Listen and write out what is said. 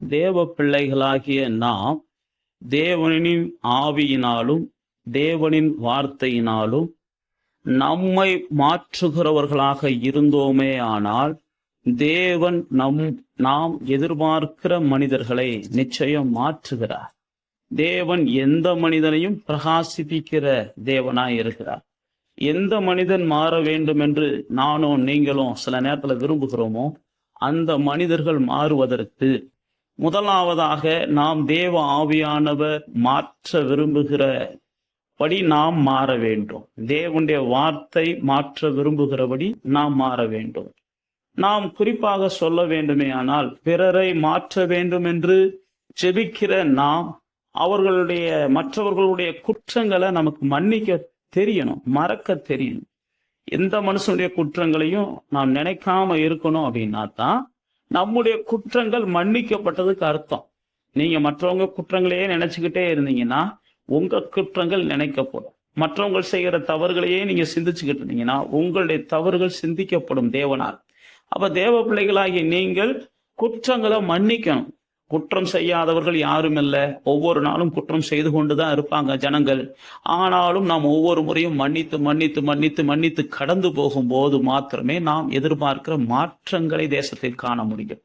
தேவ பிள்ளைகளாகிய நாம் தேவனின் ஆவியினாலும் தேவனின் வார்த்தையினாலும் நம்மை மாற்றுகிறவர்களாக இருந்தோமே ஆனால் தேவன் நம் நாம் எதிர்பார்க்கிற மனிதர்களை நிச்சயம் மாற்றுகிறார். தேவன் எந்த மனிதனையும் பிரகாசிப்பிக்கிற தேவனாய் இருக்கிறார். எந்த மனிதன் மாற வேண்டும் என்று நானும் நீங்களும் சில நேரத்துல விரும்புகிறோமோ அந்த மனிதர்கள் மாறுவதற்கு முதலாவதாக நாம் தேவ ஆவியானவர் மாற்ற விரும்புகிற படி நாம் மாற வேண்டும். தேவனுடைய வார்த்தை மாற்ற விரும்புகிறபடி நாம் மாற வேண்டும். நாம் குறிப்பாக சொல்ல வேண்டுமே ஆனால் பிறரை மாற்ற வேண்டும் என்று ஜெபிக்கிற நாம் அவர்களுடைய மற்றவர்களுடைய குற்றங்களை நமக்கு மன்னிக்க தெரியணும் மறக்க தெரியணும். எந்த மனுஷனுடைய குற்றங்களையும் நாம் நினைக்காம இருக்கணும் அப்படின்னா தான் நம்முடைய குற்றங்கள் மன்னிக்கப்பட்டதுக்கு அர்த்தம். நீங்க மற்றவங்க குற்றங்களையே நினைச்சுக்கிட்டே இருந்தீங்கன்னா உங்க குற்றங்கள் நினைக்கப்படும். மற்றவங்க செய்கிற தவறுகளையே நீங்க சிந்திச்சுக்கிட்டு இருந்தீங்கன்னா உங்களுடைய தவறுகள் சிந்திக்கப்படும் தேவனால். அப்ப தேவ பிள்ளைகளாகிய நீங்கள் குற்றங்களை மன்னிக்கணும். குற்றம் செய்யாதவர்கள் யாரும் இல்லை ஒவ்வொரு நாளும் குற்றம் செய்து கொண்டு தான் இருப்பாங்க ஜனங்கள். ஆனாலும் நாம் ஒவ்வொரு முறையும் மன்னித்து மன்னித்து மன்னித்து மன்னித்து கடந்து போகும்போது மாத்திரமே நாம் எதிர்பார்க்கிற மாற்றங்களை தேசத்தில் காண முடியும்.